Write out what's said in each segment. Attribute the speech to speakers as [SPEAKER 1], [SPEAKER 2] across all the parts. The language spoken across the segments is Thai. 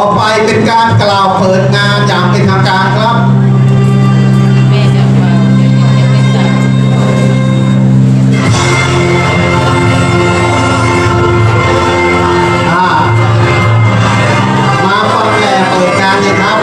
[SPEAKER 1] ต่อไปเป็นการกล่าวเปิดงานอย่างเป็นทางการครับ
[SPEAKER 2] มา
[SPEAKER 1] ฟังแหล่เปิดงานเลยครับ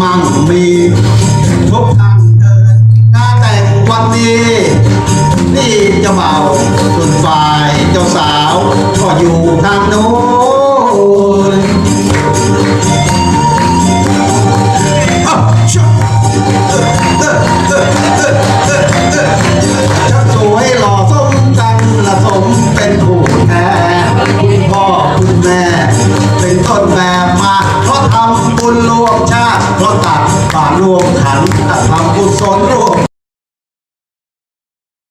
[SPEAKER 1] มั่งมีทุกทางเดินงานแต่งวันนี้ นี่เจ้าบ่าส่วนฝ่ายเจ้าสาว ก็อยู่ทางโน้น รวมชาติเพราะตักบาตรรวม